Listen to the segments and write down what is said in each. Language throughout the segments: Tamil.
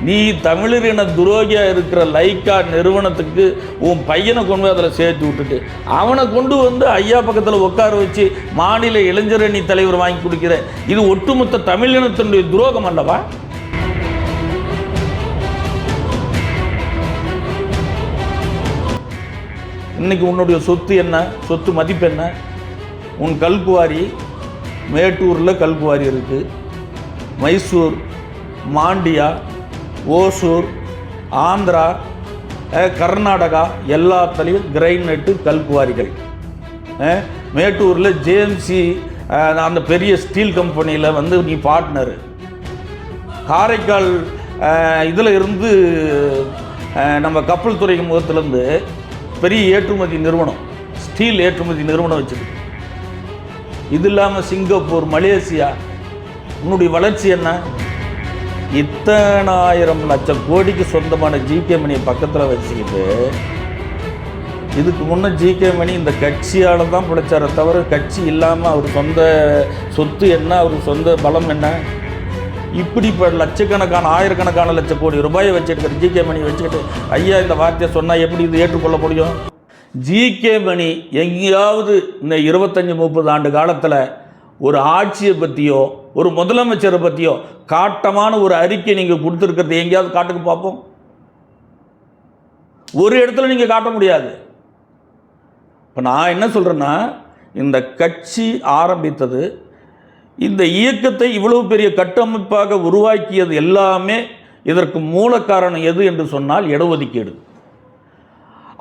நீ தமிழரின துரோகியாக இருக்கிற லைக்கா நிறுவனத்துக்கு உன் பையனை கொண்டு போய் அதில் சேர்த்து விட்டுட்டு அவனை கொண்டு வந்து ஐயா பக்கத்தில் உட்கார வச்சு மாநில இளைஞரணி தலைவர் வாங்கி கொடுக்கிற இது ஒட்டுமொத்த தமிழினத்தினுடைய துரோகம் அல்லவா? இன்னைக்கு உன்னுடைய சொத்து என்ன? சொத்து மதிப்பு என்ன? உன் கல்குவாரி மேட்டூரில் கல்குவாரி இருக்குது மைசூர் மாண்டியா ஓசூர் ஆந்திரா கர்நாடகா எல்லாத்துலேயும் கிரைனட்டு கல்குவாரிகள். மேட்டூரில் ஜேஎம்சி அந்த பெரிய ஸ்டீல் கம்பெனியில் வந்து நீ பார்ட்னரு. காரைக்கால் இதில் இருந்து நம்ம கப்பல் துறை முகத்துலேருந்து பெரிய ஏற்றுமதி நிறுவனம் ஸ்டீல் ஏற்றுமதி நிறுவனம் வச்சுருக்கு. இது இல்லாமல் சிங்கப்பூர் மலேசியா உன்னுடைய வளர்ச்சி என்ன? இத்தனாயிரம் லட்சம் கோடிக்கு சொந்தமான ஜிகே மணியை பக்கத்தில் வச்சுக்கிட்டு இதுக்கு முன்னே ஜிகே மணி இந்த கட்சியால் தான் பிழைச்சாரே தவிர கட்சி இல்லாமல் அவர் சொந்த சொத்து என்ன அவர் சொந்த பலம் என்ன? இப்படி இப்போ லட்சக்கணக்கான ஆயிரக்கணக்கான லட்சம் கோடி ரூபாயை வச்சுருக்கிற ஜிகே மணி வச்சுக்கிட்டு ஐயா இந்த வார்த்தையை சொன்னால் எப்படி இது ஏற்றுக்கொள்ள முடியும்? ஜிகே மணி எங்கேயாவது இந்த இருபத்தஞ்சி முப்பது ஆண்டு காலத்தில் ஒரு ஆட்சியை பற்றியோ ஒரு முதலமைச்சரை பற்றியோ காட்டமான ஒரு அறிக்கை நீங்கள் கொடுத்துருக்கிறது எங்கேயாவது காட்டுக்கு பார்ப்போம். ஒரு இடத்துல நீங்கள் காட்ட முடியாது. இப்போ நான் என்ன சொல்கிறேன்னா இந்த கட்சி ஆரம்பித்தது இந்த இயக்கத்தை இவ்வளவு பெரிய கட்டமைப்பாக உருவாக்கியது எல்லாமே இதற்கு மூல காரணம் எது என்று சொன்னால் இடஒதுக்கீடு.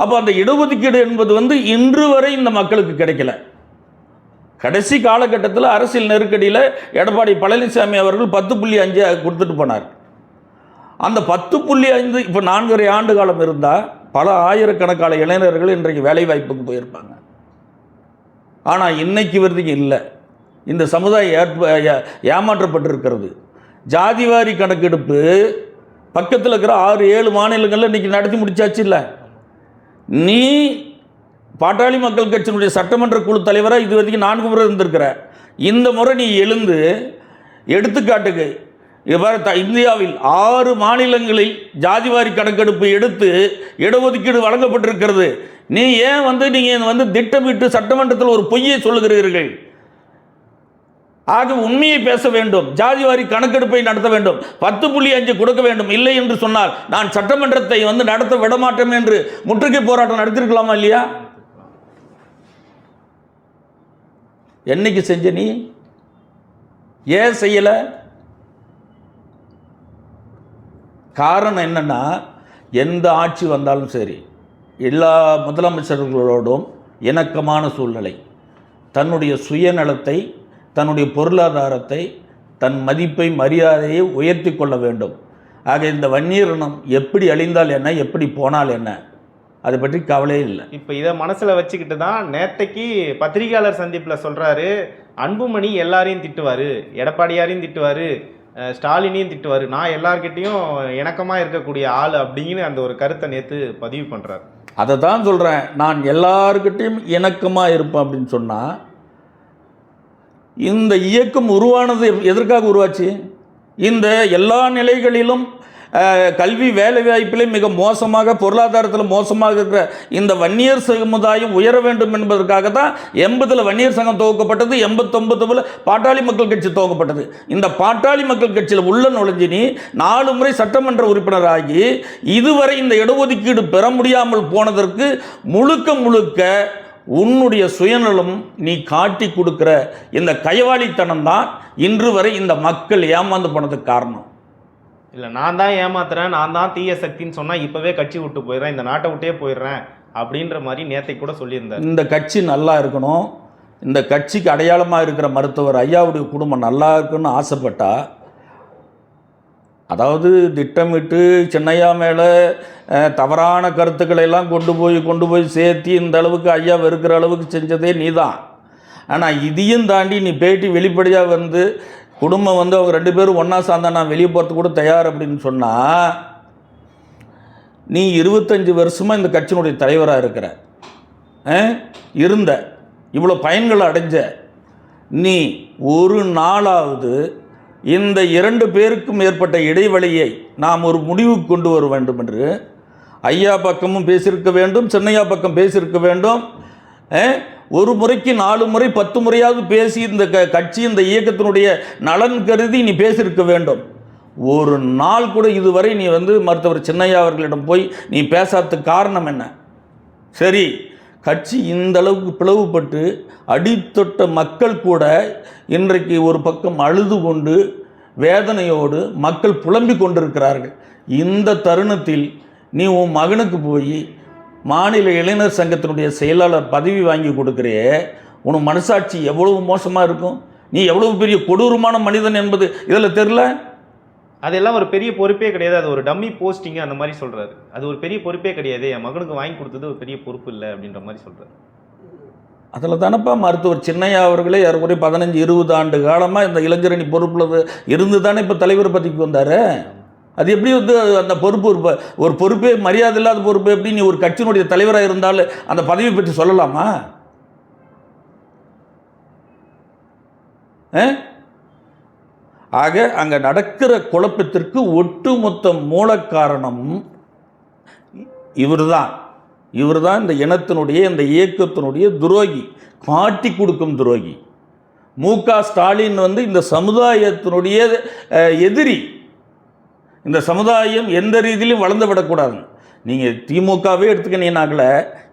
அப்போ அந்த இடஒதுக்கீடு என்பது வந்து இன்று வரை இந்த மக்களுக்கு கிடைக்கல. கடைசி காலகட்டத்தில் அரசியல் நெருக்கடியில் எடப்பாடி பழனிசாமி அவர்கள் பத்து புள்ளி அஞ்சு கொடுத்துட்டு போனார். அந்த பத்து புள்ளி ஐந்து இப்போ நான்கரை ஆண்டு காலம் இருந்தால் பல ஆயிரக்கணக்கான இளைஞர்கள் இன்றைக்கு வேலைவாய்ப்புக்கு போயிருப்பாங்க. ஆனால் இன்னைக்கு வரைக்கும் இல்லை. இந்த சமுதாயம் ஏற்ப ஏ- ஏமாற்றப்பட்டிருக்கிறது. ஜாதிவாரி கணக்கெடுப்பு பக்கத்தில் இருக்கிற ஆறு ஏழு மாநிலங்களில் இன்றைக்கி நடத்தி முடிச்சாச்சு இல்லை. நீ பாட்டாளி மக்கள் கட்சியினுடைய சட்டமன்ற குழு தலைவராக இது வரைக்கும் நான்கு முறை இருந்திருக்கிற. இந்த முறை நீ எழுந்து எடுத்துக்காட்டுக்கு. இவ்வாறு த இந்தியாவில் ஆறு மாநிலங்களில் ஜாதிவாரி கணக்கெடுப்பு எடுத்து இடஒதுக்கீடு வழங்கப்பட்டிருக்கிறது. நீ ஏன் வந்து நீங்கள் வந்து திட்டமிட்டு சட்டமன்றத்தில் ஒரு பொய்யை சொல்லுகிறீர்கள்? ஆக உண்மையை பேச வேண்டும். ஜாதிவாரி கணக்கெடுப்பை நடத்த வேண்டும். பத்து புள்ளி அஞ்சு கொடுக்க வேண்டும். இல்லை என்று சொன்னால் நான் சட்டமன்றத்தை வந்து நடத்த விடமாட்டேன் என்று முற்றுகை போராட்டம் நடத்திருக்கலாமா இல்லையா? என்னைக்கு செஞ்ச நீ? ஏன் செய்யலை? காரணம் என்னன்னா எந்த ஆட்சி வந்தாலும் சரி எல்லா முதலமைச்சர்களோடும் இணக்கமான சூழ்நிலை தன்னுடைய சுயநலத்தை தன்னுடைய பொருளாதாரத்தை தன் மதிப்பை மரியாதையை உயர்த்தி கொள்ள வேண்டும். ஆக இந்த வன்னியரணம் எப்படி அழிந்தால் என்ன எப்படி போனால் என்ன? அதை பற்றி கவலையே இல்லை. இப்போ இதை மனசுல வச்சுக்கிட்டு தான் நேத்தைக்கு பத்திரிகையாளர் சந்திப்புல சொல்றாரு அன்புமணி எல்லாரையும் திட்டுவாரு எடப்பாடியாரையும் திட்டுவாரு ஸ்டாலினையும் திட்டுவாரு நான் எல்லார்கிட்டயும் இணக்கமா இருக்கக்கூடிய ஆள் அப்படிங்கிற அந்த ஒரு கருத்தை நேத்து பதிவு பண்றாரு. அதை தான் சொல்கிறேன் நான் எல்லாருக்கிட்டையும் இணக்கமாக இருப்பேன் அப்படின்னு சொன்னால் இந்த இயக்கம் உருவானது எதற்காக உருவாச்சு? இந்த எல்லா நிலைகளிலும் கல்வி வேலைவாய்ப்பிலே மிக மோசமாக பொருளாதாரத்தில் மோசமாக இருக்கிற இந்த வன்னியர் சமுதாயம் உயர வேண்டும் என்பதற்காக தான் எண்பதில் வன்னியர் சங்கம் துவக்கப்பட்டது எண்பத்தொம்பதுல பாட்டாளி மக்கள் கட்சி துவக்கப்பட்டது. இந்த பாட்டாளி மக்கள் கட்சியில் உள்ள நுழைஞ்சினி நீ நாலு முறை சட்டமன்ற உறுப்பினராகி இதுவரை இந்த இடஒதுக்கீடு பெற முடியாமல் போனதற்கு முழுக்க முழுக்க உன்னுடைய சுயநலம் நீ காட்டி கொடுக்குற இந்த கைவாளித்தனம் தான் இன்று வரை இந்த மக்கள் ஏமாந்து போனதுக்கு காரணம். இல்லை நான் தான் ஏமாத்துறேன் நான் தான் தீய சக்தின்னு சொன்னால் இப்போவே கட்சி விட்டு போயிடுறேன் இந்த நாட்டை விட்டே போயிடுறேன் அப்படின்ற மாதிரி நேத்தை கூட சொல்லியிருந்தேன் இந்த கட்சி நல்லா இருக்கணும். இந்த கட்சிக்கு அடையாளமாக இருக்கிற மருத்துவர் ஐயாவுடைய குடும்பம் நல்லா இருக்குன்னு ஆசைப்பட்டா அதாவது திட்டமிட்டு சின்னையா மேலே தவறான கருத்துக்களை எல்லாம் கொண்டு போய் கொண்டு போய் சேர்த்து இந்த அளவுக்கு ஐயா வெறுக்கிற அளவுக்கு செஞ்சதே நீ தான் ஆனால் இதையும் தாண்டி நீ பேட்டி வெளிப்படையாக வந்து குடும்பம் வந்து அவங்க ரெண்டு பேரும் ஒன்றா சார்ந்தா நான் வெளியே போகிறதுக்கு கூட தயார் அப்படின்னு சொன்னால் நீ இருபத்தஞ்சி வருஷமாக இந்த கட்சியினுடைய தலைவராக இருக்கிற ஆ? இருந்த இவ்வளோ பயன்களை அடைஞ்ச நீ ஒரு நாளாவது இந்த இரண்டு பேருக்கும் ஏற்பட்ட இடைவெளியை நாம் ஒரு முடிவுக்கு கொண்டு வர வேண்டும் என்று ஐயா பக்கமும் பேசியிருக்க வேண்டும் சின்னையா பக்கம் பேசியிருக்க வேண்டும் ஒரு முறைக்கு நாலு முறை பத்து முறையாவது பேசி இந்த க கட்சி இந்த இயக்கத்தினுடைய நலன் கருதி நீ பேசியிருக்க வேண்டும். ஒரு நாள் கூட இதுவரை நீ வந்து மருத்துவர் சின்னையா அவர்களிடம் போய் நீ பேசாததுக்கு காரணம் என்ன? சரி கட்சி இந்த அளவுக்கு பிளவுபட்டு அடித்தொட்ட மக்கள் கூட இன்றைக்கு ஒரு பக்கம் அழுது கொண்டு வேதனையோடு மக்கள் புலம்பிக் கொண்டிருக்கிறார்கள். இந்த தருணத்தில் நீ உன் மகனுக்கு போய் மாநில இளைஞர் சங்கத்தினுடைய செயலாளர் பதவி வாங்கி கொடுக்குறியே உன் மனசாட்சி எவ்வளவு மோசமாக இருக்கும்? நீ எவ்வளவு பெரிய கொடூரமான மனிதன் என்பது இதில் தெரில அதெல்லாம் ஒரு பெரிய பொறுப்பே கிடையாது. அது ஒரு டம்மி போஸ்டிங் அந்த மாதிரி சொல்றாரு. அது ஒரு பெரிய பொறுப்பே கிடையாது. என் மகனுக்கு வாங்கி கொடுத்தது ஒரு பெரிய பொறுப்பு இல்லை அப்படின்ற மாதிரி சொல்றாரு. அதில் தானப்பா மருத்துவர் சின்னையா அவர்களே ஏறக்குறைய பதினஞ்சு இருபது ஆண்டு காலமாக இந்த இளைஞரணி பொறுப்பில் இருந்து தானே இப்போ தலைவர் பதவிக்கு வந்தார்? அது எப்படி வந்து அந்த பொறுப்பு ஒரு ஒரு பொறுப்பே மரியாதை இல்லாத பொறுப்பு எப்படி நீ ஒரு கட்சியினுடைய தலைவராக இருந்தாலும் அந்த பதவி பற்றி சொல்லலாமா? ஆக அங்கே நடக்கிற குழப்பத்திற்கு ஒட்டுமொத்த மூல காரணம் இவர் தான் இந்த இனத்தினுடைய இந்த இயக்கத்தினுடைய துரோகி. காட்டி கொடுக்கும் துரோகி. மு க ஸ்டாலின் வந்து இந்த சமுதாயத்தினுடைய எதிரி. இந்த சமுதாயம் எந்த ரீதியிலும் வளர்ந்து விடக்கூடாது நீங்கள் திமுகவே எடுத்துக்கினீங்கனாக்கல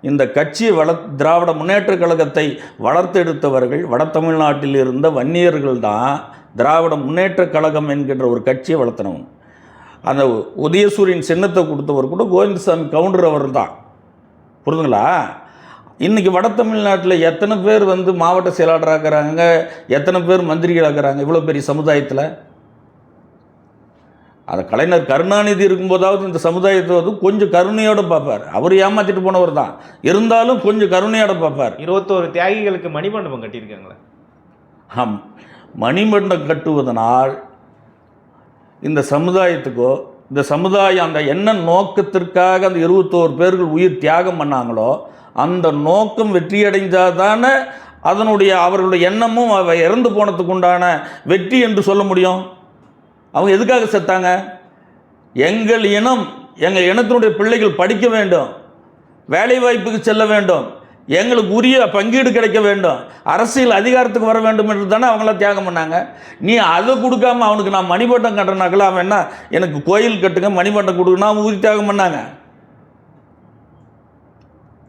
இந்த கட்சியை வள திராவிட முன்னேற்ற கழகத்தை வளர்த்தெடுத்தவர்கள் வட தமிழ்நாட்டில் இருந்த வன்னியர்கள் தான் திராவிட முன்னேற்ற கழகம் என்கின்ற ஒரு கட்சியை வளர்த்தனவங்க. அந்த உதயசூரியன் சின்னத்தை கொடுத்தவர் கூட கோவிந்தசாமி கவுண்டர் அவர் தான். புரிதுங்களா இன்றைக்கி வட தமிழ்நாட்டில் எத்தனை பேர் வந்து மாவட்ட செயலாளராக இருக்கிறாங்க எத்தனை பேர் மந்திரிகளாக இருக்கிறாங்க இவ்வளோ பெரிய சமுதாயத்தில்? அந்த கலைஞர் கருணாநிதி இருக்கும்போதாவது இந்த சமுதாயத்தை வந்து கொஞ்சம் கருணையோடு பார்ப்பார். அவர் ஏமாற்றிட்டு போனவர் தான். இருந்தாலும் கொஞ்சம் கருணையோடு பார்ப்பார். இருபத்தோரு தியாகிகளுக்கு மணிமண்டபம் கட்டியிருக்காங்களே? ஆம். மணிமண்டம் கட்டுவதனால் இந்த சமுதாயத்துக்கோ இந்த சமுதாயம் அந்த என்ன நோக்கத்திற்காக அந்த இருபத்தோரு பேர்கள் உயிர் தியாகம் பண்ணாங்களோ அந்த நோக்கம் வெற்றியடைந்தால் தானே அதனுடைய அவர்களுடைய எண்ணமும் அவ இறந்து போனதுக்கு உண்டான வெற்றி என்று சொல்ல முடியும்? அவங்க எதுக்காக செத்தாங்க? எங்கள் இனம் எங்கள் இனத்தினுடைய பிள்ளைகள் படிக்க வேண்டும். வேலை வாய்ப்புக்கு செல்ல வேண்டும். எங்களுக்கு உரிய பங்கீடு கிடைக்க வேண்டும். அரசியல் அதிகாரத்துக்கு வர வேண்டும் என்று தானே அவங்களாம் தியாகம் பண்ணாங்க. நீ அதை கொடுக்காம அவனுக்கு நான் மணிமண்டம் கட்டுறனாக்கலாம் அவன் என்ன எனக்கு கோயில் கட்டுங்க மணிமண்டம் கொடுக்கணும் அவன் உயிர் தியாகம் பண்ணாங்க.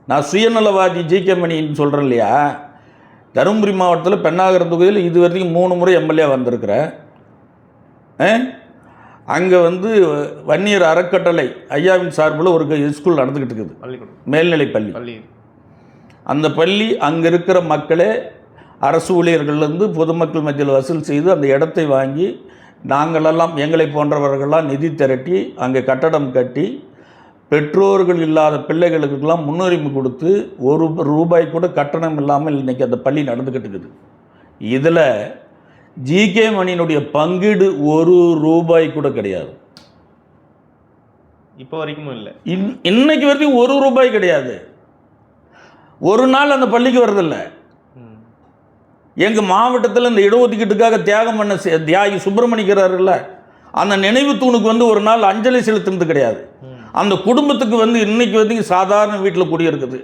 நான் சுயநலவாதி ஜி கே மணின்னு சொல்கிறேன் இல்லையா? தருமபுரி மாவட்டத்தில் பெண்ணாகரம் தொகுதியில் இது வரைக்கும் மூணு முறை எம்எல்ஏ வந்திருக்கிறேன். அங்கே வந்து வன்னியர் அறக்கட்டளை ஐயாவின் சார்பில் ஒரு ஸ்கூல் நடந்துக்கிட்டு இருக்குது. மேல்நிலைப் பள்ளி. பள்ளி. அந்த பள்ளி அங்கே இருக்கிற மக்களே அரசு ஊழியர்கள்லேருந்து பொதுமக்கள் மத்தியில் வசூல் செய்து அந்த இடத்தை வாங்கி நாங்களெல்லாம் எங்களை போன்றவர்கள்லாம் நிதி திரட்டி அங்கே கட்டடம் கட்டி பெற்றோர்கள் இல்லாத பிள்ளைகளுக்கெல்லாம் முன்னுரிமை கொடுத்து ஒரு ரூபாய் கூட கட்டணம் இல்லாமல் இன்றைக்கி அந்த பள்ளி நடந்துக்கிட்டு இருக்குது. இதில் ஜிகே மணியினுடைய பங்கீடு ஒரு ரூபாய் கூட கிடையாது. இப்போ வரைக்கும் இல்லை. இன் இன்னைக்கு வரைக்கும் ஒரு ரூபாய் கிடையாது. ஒரு நாள் அந்த பள்ளிக்கு வர்றதில்ல. எங்கள் மாவட்டத்தில் இந்த இடஒதுக்கீட்டுக்காக தியாகம் பண்ண தியாகி சுப்பிரமணிக்கிறாருல்ல அந்த நினைவு தூணுக்கு வந்து ஒரு நாள் அஞ்சலி செலுத்துனது கிடையாது. அந்த குடும்பத்துக்கு வந்து இன்னைக்கு வந்து சாதாரண வீட்டில் குடியிருக்குது.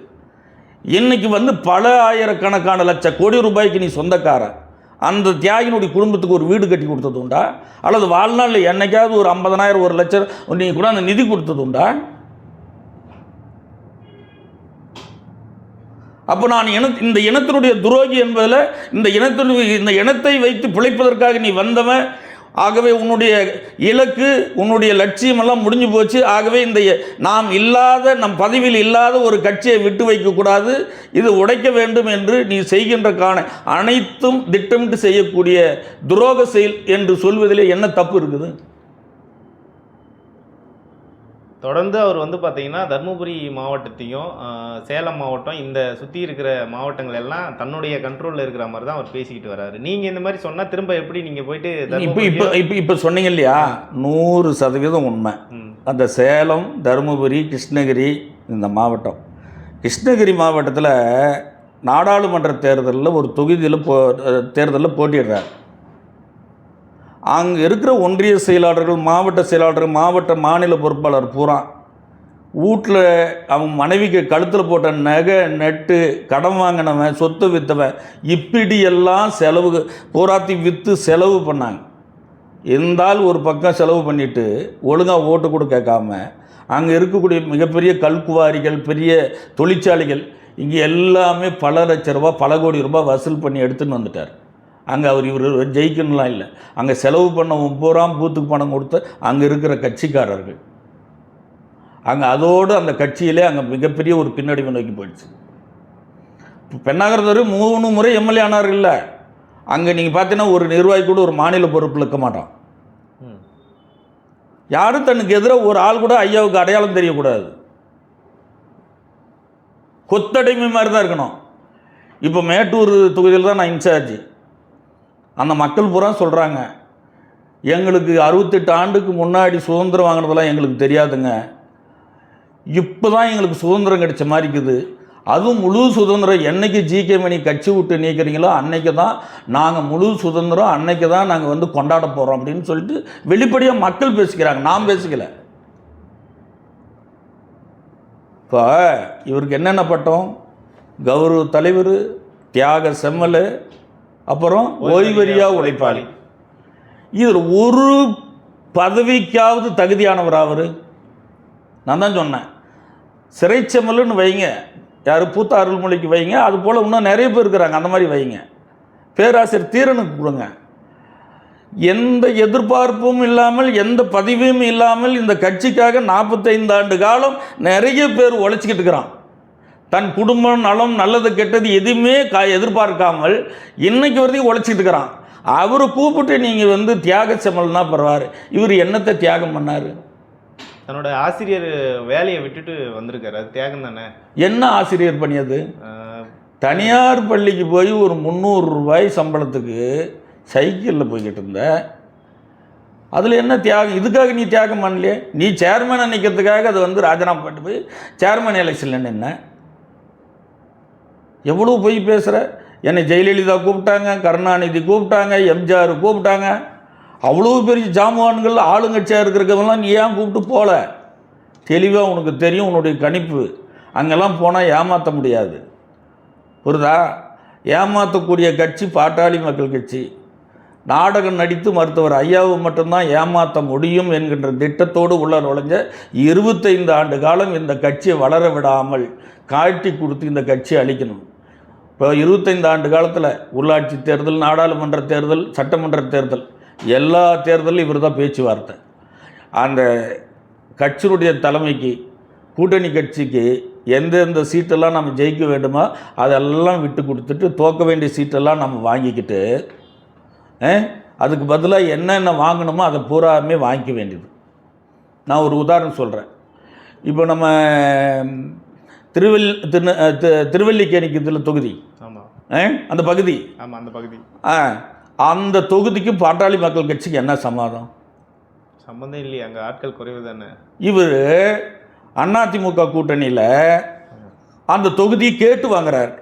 இன்னைக்கு வந்து பல ஆயிரக்கணக்கான லட்ச கோடி ரூபாய்க்கு நீ சொந்தக்காரன். அந்த தியாகினுடைய குடும்பத்துக்கு ஒரு வீடு கட்டி கொடுத்தது உண்டா? அல்லது வாழ்நாளில் என்னைக்காவது ஒரு ஐம்பதனாயிரம் ஒரு லட்சம் நீங்கள் கூட அந்த நிதி கொடுத்தது உண்டா? அப்போ நான் இன இந்த இனத்தினுடைய துரோகி என்பதில் இந்த இனத்தினுடைய இந்த இனத்தை வைத்து பிழைப்பதற்காக நீ வந்தவன் ஆகவே உன்னுடைய இலக்கு உன்னுடைய லட்சியமெல்லாம் முடிஞ்சு போச்சு. ஆகவே இந்த நாம் இல்லாத நம் பதவியில் இல்லாத ஒரு கட்சியை விட்டு வைக்கக்கூடாது இது உடைக்க வேண்டும் என்று நீ செய்கின்ற காண அனைத்தும் திட்டமிட்டு செய்யக்கூடிய துரோக செயல் என்று சொல்வதிலே என்ன தப்பு இருக்குது? தொடர்ந்து அவர் வந்து பார்த்தீங்கன்னா தருமபுரி மாவட்டத்தையும் சேலம் மாவட்டம் இந்த சுற்றி இருக்கிற மாவட்டங்கள் எல்லாம் தன்னுடைய கண்ட்ரோலில் இருக்கிற மாதிரி தான் அவர் பேசிக்கிட்டு வராரு. நீங்கள் இந்த மாதிரி சொன்னால் திரும்ப எப்படி நீங்கள் போயிட்டு இப்போ இப்போ இப்போ இப்போ சொன்னீங்க இல்லையா? நூறு சதவீதம் உண்மை. அந்த சேலம் தருமபுரி கிருஷ்ணகிரி இந்த மாவட்டம். கிருஷ்ணகிரி மாவட்டத்தில் நாடாளுமன்ற தேர்தலில் ஒரு தொகுதியில் போ தேர்தலில் போட்டிடுறார் அங்கே இருக்கிற ஒன்றிய செயலாளர்கள் மாவட்ட செயலாளர்கள் மாவட்ட மாநில பொறுப்பாளர் பூரா வீட்டில் அவன் மனைவிக்கு கழுத்தில் போட்ட நகை நட்டு கடன் வாங்கினவன் சொத்து விற்றவன் இப்படியெல்லாம் செலவு பூராத்தி விற்று செலவு பண்ணாங்க. இருந்தால் ஒரு பக்கம் செலவு பண்ணிட்டு ஒழுங்காக ஓட்டு கூட கேட்காம அங்கே இருக்கக்கூடிய மிகப்பெரிய கல்குவாரிகள் பெரிய தொழிற்சாலைகள் இங்கே எல்லாமே பல லட்ச ரூபா பல கோடி ரூபாய் வசூல் பண்ணி எடுத்துன்னு வந்துட்டார். அங்கே அவர் இவர் ஜெயிக்கணும்லாம் இல்லை. அங்கே செலவு பண்ண பூராம் பூத்துக்கு பணம் கொடுத்து அங்கே இருக்கிற கட்சிக்காரர்கள். அங்கே அதோடு அந்த கட்சியிலே அங்கே மிகப்பெரிய ஒரு பின்னடைவு நோக்கி போயிடுச்சு. இப்போ பெண்ணாகிறதவர் மூணு முறை எம்எல்ஏ ஆனார் இல்லை. அங்கே நீங்கள் பார்த்தீங்கன்னா ஒரு நிர்வாகி கூட ஒரு மாநில பொறுப்பில் இருக்க மாட்டான். யாரும் தனக்கு எதிராக ஒரு ஆள் கூட ஐயாவுக்கு அடையாளம் தெரியக்கூடாது. கொத்தடைமை மாதிரி தான் இருக்கணும். இப்போ மேட்டூர் தொகுதியில் தான் நான் இன்சார்ஜ். அந்த மக்கள் பூரா சொல்கிறாங்க எங்களுக்கு அறுபத்தெட்டு ஆண்டுக்கு முன்னாடி சுதந்திரம் வாங்கினதெல்லாம் எங்களுக்கு தெரியாதுங்க. இப்போ தான் எங்களுக்கு சுதந்திரம் கிடைச்ச மாதிரி இருக்குது. அதுவும் முழு சுதந்திரம் என்னைக்கு ஜிகே மணி கட்சி விட்டு நீக்கிறீங்களோ அன்னைக்கு தான் நாங்கள் முழு சுதந்திரம் அன்னைக்கு தான் நாங்கள் வந்து கொண்டாட போகிறோம் அப்படின்னு சொல்லிட்டு வெளிப்படையாக மக்கள் பேசிக்கிறாங்க. நாம் பேசிக்கல. இப்போ இவருக்கு என்னென்ன பட்டம்? கௌரவ தலைவர் தியாக செம்மல் அப்புறம் ஓய்வறியா உழைப்பாளி. இதில் ஒரு பதவிக்காவது தகுதியானவர் அவர் நான் தான் சொன்னேன். சிறைச்செம்மல்னு வைங்க. யார்? பூத்த அருள்மொழிக்கு வைங்க. அது போல் இன்னும் நிறைய பேர் இருக்கிறாங்க. அந்த மாதிரி வைங்க. பேராசிரியர் தீரனுக்கு கொடுங்க. எந்த எதிர்பார்ப்பும் இல்லாமல் எந்த பதிவும் இல்லாமல் இந்த கட்சிக்காக நாற்பத்தைந்து ஆண்டு காலம் நிறைய பேர் உழைச்சிக்கிட்டு இருக்கிறான். தன் குடும்பம் நலம் நல்லது கெட்டது எதுவுமே கா எதிர்பார்க்காமல் இன்னைக்கு வரைக்கும் உழைச்சிட்டு இருக்கிறான். அவரை கூப்பிட்டு நீங்கள் வந்து தியாக செம்மல்னா பரவாயில்ல. இவர் என்னத்தை தியாகம் பண்ணார்? தன்னோட ஆசிரியர் வேலையை விட்டுட்டு வந்திருக்காரு. அது தியாகம் தானே? என்ன ஆசிரியர் பண்ணியது? தனியார் பள்ளிக்கு போய் ஒரு முந்நூறு ரூபாய் சம்பளத்துக்கு சைக்கிளில் போய்கிட்டு இருந்த. அதில் என்ன தியாகம்? இதுக்காக நீ தியாகம் பண்ணலையே? நீ சேர்மனை நிற்கிறதுக்காக அது வந்து ராஜினாமா பண்ணிட்டு போய் சேர்மன் எலெக்ஷனில் நின்ன. எவ்வளோ போய் பேசுகிற என்னை ஜெயலலிதா கூப்பிட்டாங்க கருணாநிதி கூப்பிட்டாங்க எம்ஜிஆர் கூப்பிட்டாங்க. அவ்வளோ பெரிய ஜாமான்கள் ஆளுங்கட்சியாக இருக்கிறவங்களாம் நீ ஏன் கூப்பிட்டு போகல தெளிவாக உனக்கு தெரியும் உன்னுடைய கணிப்பு. அங்கெல்லாம் போனால் ஏமாற்ற முடியாது. புரிதா? ஏமாற்றக்கூடிய கட்சி பாட்டாளி மக்கள் கட்சி. நாடகம் நடித்து மருத்துவர் ஐயாவை மட்டும்தான் ஏமாற்ற முடியும் என்கின்ற திட்டத்தோடு உள்ள நுழைஞ்ச இருபத்தைந்து ஆண்டு காலம் இந்த கட்சியை வளர விடாமல் காட்டி கொடுத்து இந்த கட்சியை அழிக்கணும். இப்போ இருபத்தைந்து ஆண்டு காலத்தில் உள்ளாட்சி தேர்தல் நாடாளுமன்ற தேர்தல் சட்டமன்ற தேர்தல் எல்லா தேர்தலும் இவர் தான் பேச்சுவார்த்தை. அந்த கட்சியினுடைய தலைமைக்கு கூட்டணி கட்சிக்கு எந்தெந்த சீட்டெல்லாம் நம்ம ஜெயிக்க வேண்டுமோ அதெல்லாம் விட்டு கொடுத்துட்டு தோக்க வேண்டிய சீட்டெல்லாம் நம்ம வாங்கிக்கிட்டு அதுக்கு பதிலாக என்னென்ன வாங்கணுமோ அதை பூராமே வாங்கிக்க வேண்டியது. நான் ஒரு உதாரணம் சொல்கிறேன் இப்போ நம்ம ம், திருவல் திரு திருவல்லிக்கேணிக்கு இதில் தொகுதி. அந்த பகுதி. ஆமா அந்த பகுதி. ஆ, அந்த தொகுதிக்கும் பாட்டாளி மக்கள் கட்சிக்கு என்ன சமாதம் சம்பந்தம் இல்லையே அங்க ஆட்கள் குறைவு தானே. இவர் அதிமுக கூட்டணியில் அந்த தொகுதியை கேட்டு வாங்குறாரு.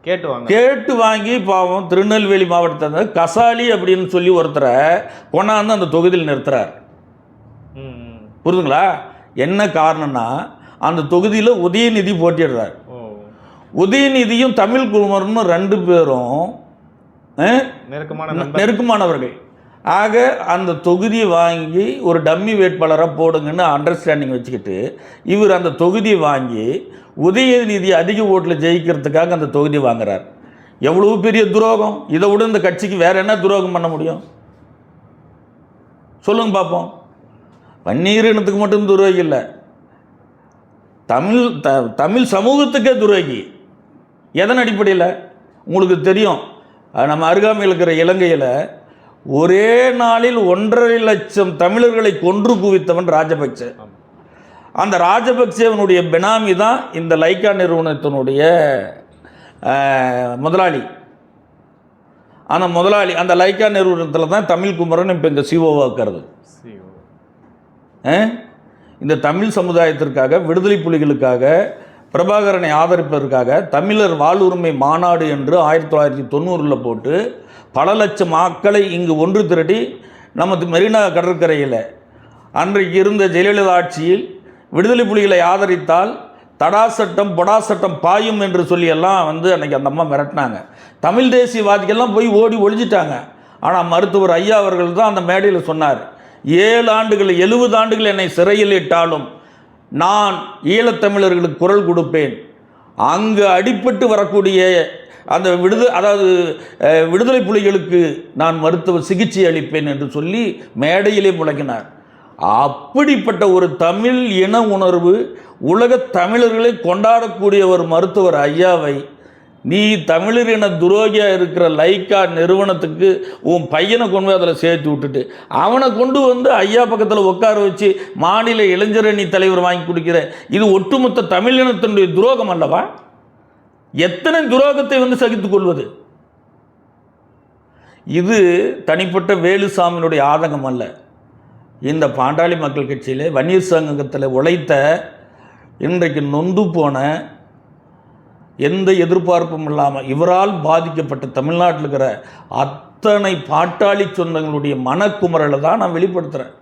கேட்டு வாங்க. கேட்டு வாங்கி பாவம் திருநெல்வேலி மாவட்டத்தை கசாலி அப்படின்னு சொல்லி ஒருத்தரை கொண்டாந்து அந்த தொகுதியில் நிறுத்துறார். புரிதுங்களா என்ன காரணம்னா அந்த தொகுதியில் உதயநிதி போட்டிடுறார் உதயநிதியும் தமிழ் குழுமர்னு ரெண்டு பேரும் நெருக்கமான நெருக்கமானவர்கள். ஆக அந்த தொகுதியை வாங்கி ஒரு டம்மி வேட்பாளராக போடுங்கன்னு அண்டர்ஸ்டாண்டிங் வச்சுக்கிட்டு இவர் அந்த தொகுதியை வாங்கி உதயநிதி அதிக ஓட்டில் ஜெயிக்கிறதுக்காக அந்த தொகுதியை வாங்குறார். எவ்வளவு பெரிய துரோகம்? இதை விட இந்த கட்சிக்கு வேற என்ன துரோகம் பண்ண முடியும்? சொல்லுங்க பார்ப்போம் பன்னீர் இனத்துக்கு மட்டும் துரோகி இல்லை. தமிழ் த தமிழ் சமூகத்துக்கே துரோகி. எதன் அடிப்படையில் உங்களுக்கு தெரியும் நம்ம அருகாமையில் இருக்கிற இலங்கையில் ஒரே நாளில் ஒன்றரை லட்சம் தமிழர்களை கொன்று குவித்தவன் ராஜபக்ச. அந்த ராஜபக்சேவனுடைய பெனாமி தான் இந்த லைக்கா நிறுவனத்தினுடைய முதலாளி அந்த முதலாளி அந்த லைக்கா நிறுவனத்தில் தான் தமிழ் குமரன் இப்போ இந்த சிஓவாக இருக்கிறது சரி, ஓ. அஹ்? இந்த தமிழ் சமுதாயத்திற்காக விடுதலை புலிகளுக்காக பிரபாகரனை ஆதரிப்பதற்காக தமிழர் வாழ்வுரிமை மாநாடு என்று ஆயிரத்தி தொள்ளாயிரத்தி தொண்ணூறில் போட்டு பல லட்சம் மக்களை இங்கு ஒன்று திரட்டி நமது மெரினா கடற்கரையில் அன்றைக்கு இருந்த ஜெயலலிதா ஆட்சியில் விடுதலை புலிகளை ஆதரித்தால் தடா சட்டம் பொடா சட்டம் பாயும் என்று சொல்லி எல்லாம் வந்து அன்னைக்கு அந்த அம்மா மிரட்டினாங்க. தமிழ் தேசியவாதிகள்லாம் போய் ஓடி ஒழிஞ்சிட்டாங்க. ஆனால் மருத்துவர் ஐயா அவர்கள் தான் அந்த மேடையில் சொன்னார். ஏழு ஆண்டுகள் எழுபது ஆண்டுகள் என்னை சிறையில் இட்டாலும் நான் ஈழத்தமிழர்களுக்கு குரல் கொடுப்பேன். அங்கு அடிபட்டு வரக்கூடிய அந்த விடுத அதாவது விடுதலை புலிகளுக்கு நான் மருத்துவ சிகிச்சை அளிப்பேன் என்று சொல்லி மேடையிலே முழங்கினார். அப்படிப்பட்ட ஒரு தமிழ் இன உணர்வு உலகத் தமிழர்களை கொண்டாடக்கூடிய ஒரு மருத்துவர் ஐயாவை நீ தமிழரின துரோகியா துரோகியாக இருக்கிற லைக்கா நிறுவனத்துக்கு உன் பையனை கொண்டு போய் அதில் சேர்த்து விட்டுட்டு அவனை கொண்டு வந்து ஐயா பக்கத்தில் உட்கார வச்சு மாநில இளைஞரணி தலைவர் வாங்கி கொடுக்கிற இது ஒட்டுமொத்த தமிழ் இனத்தினுடைய துரோகம் அல்லவா? எத்தனை துரோகத்தை வந்து சகித்துக் கொள்வது? இது தனிப்பட்ட வேலுசாமியினுடைய ஆதங்கம் அல்ல. இந்த பாண்டாளி மக்கள் கட்சியில் வன்னியர் சங்கத்தில் உழைத்த இன்றைக்கு நொந்து போன எந்த எதிர்பார்ப்பும் இல்லாமல் இவரால் பாதிக்கப்பட்ட தமிழ்நாட்டில் இருக்கிற அத்தனை பாட்டாளி சொந்தங்களுடைய மனக்குமரலை தான் நான் வெளிப்படுத்துகிறேன்.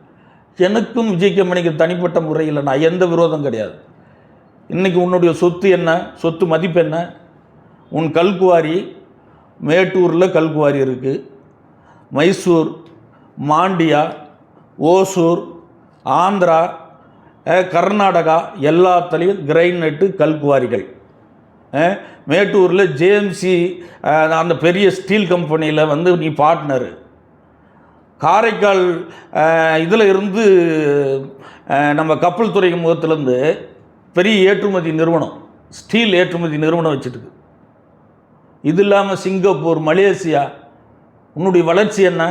எனக்கும் விஜய் கம்பெனிக்கு தனிப்பட்ட முறையில் நான் எந்த விரோதம் கிடையாது. இன்றைக்கி உன்னுடைய சொத்து என்ன? சொத்து மதிப்பு என்ன? உன் கல்குவாரி மேட்டூரில் கல்குவாரி இருக்குது மைசூர் மாண்டியா ஓசூர் ஆந்திரா கர்நாடகா எல்லாத்துலேயும் கிரைனட்டு கல்குவாரிகள். மேட்டூரில் ஜேஎம்சி அந்த பெரிய ஸ்டீல் கம்பெனியில் வந்து நீ பார்ட்னரு. காரைக்கால் இதில் இருந்து நம்ம கப்பல் துறை முகத்திலேருந்து பெரிய ஏற்றுமதி நிறுவனம் ஸ்டீல் ஏற்றுமதி நிறுவனம் வச்சுட்டுக்கு இது இல்லாமல் சிங்கப்பூர் மலேசியா உன்னுடைய வளர்ச்சி என்ன?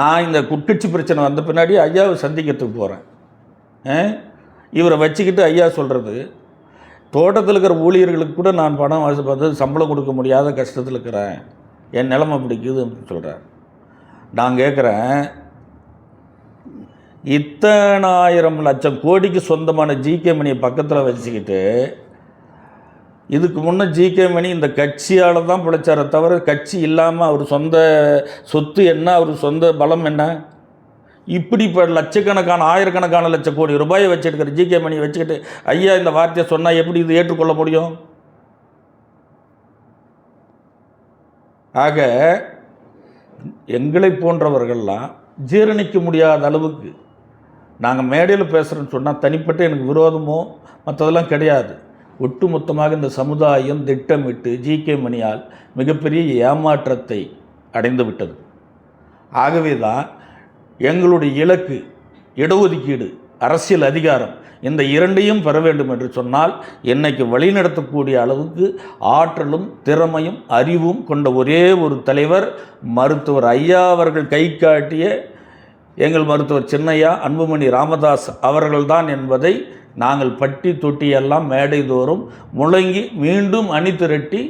நான் இந்த குட்கட்சி பிரச்சனை வந்த பின்னாடி ஐயாவை சந்திக்கிறதுக்கு போகிறேன் இவரை வச்சுக்கிட்டு ஐயா சொல்கிறது தோட்டத்தில் இருக்கிற ஊழியர்களுக்கு கூட நான் பணம் வாசி பார்த்து சம்பளம் கொடுக்க முடியாத கஷ்டத்தில் இருக்கிறேன். என் நிலமை பிடிக்குது அப்படின்னு சொல்கிறார் நான் கேட்குறேன் இத்தனாயிரம் லட்சம் கோடிக்கு சொந்தமான ஜிகே மணியை பக்கத்தில் வச்சுக்கிட்டு இதுக்கு முன்னே ஜிகே மணி இந்த கட்சியால் தான் பிழைச்சாரே தவிர கட்சி இல்லாமல் அவர் சொந்த சொத்து என்ன அவர் சொந்த பலம் என்ன? இப்படி இப்போ லட்சக்கணக்கான ஆயிரக்கணக்கான லட்ச கோடி ரூபாயை வச்சுருக்கிற ஜிகே மணி வச்சுக்கிட்டு ஐயா இந்த வார்த்தையை சொன்னால் எப்படி இது ஏற்றுக்கொள்ள முடியும்? ஆக எங்களை போன்றவர்கள்லாம் ஜீரணிக்க முடியாத அளவுக்கு நாங்கள் மேடையில் பேசுகிறேன்னு சொன்னால் தனிப்பட்ட எனக்கு விரோதமோ மற்றதெல்லாம் கிடையாது. ஒட்டுமொத்தமாக இந்த சமுதாயம் திட்டமிட்டு ஜிகே மணியால் மிகப்பெரிய ஏமாற்றத்தை அடைந்து விட்டது. ஆகவே தான் எங்களுடைய இலக்கு இடஒதுக்கீடு அரசியல் அதிகாரம் இந்த இரண்டையும் பெற வேண்டும் என்று சொன்னால் என்னைக்கு வழிநடத்தக்கூடிய அளவுக்கு ஆற்றலும் திறமையும் அறிவும் கொண்ட ஒரே ஒரு தலைவர் மருத்துவர் ஐயா அவர்கள் கை காட்டிய எங்கள் மருத்துவர் சின்னையா அன்புமணி ராமதாஸ் அவர்கள்தான் என்பதை நாங்கள் பட்டி தொட்டியெல்லாம் மேடை தோறும் முழங்கி மீண்டும் அணி திரட்டி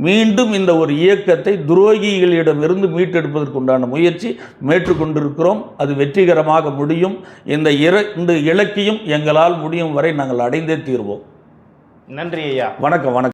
மீண்டும் இந்த ஒரு இயக்கத்தை துரோகிகளிடமிருந்து மீட்டெடுப்பதற்குண்டான முயற்சி மேற்றுக்கொண்டிருக்கிறோம். அது வெற்றிகரமாக முடியும். இந்த இர இந்த இலக்கையும் எங்களால் முடியும் வரை நாங்கள் அடைந்தே தீர்வோம். நன்றி ஐயா. வணக்கம் வணக்கம்.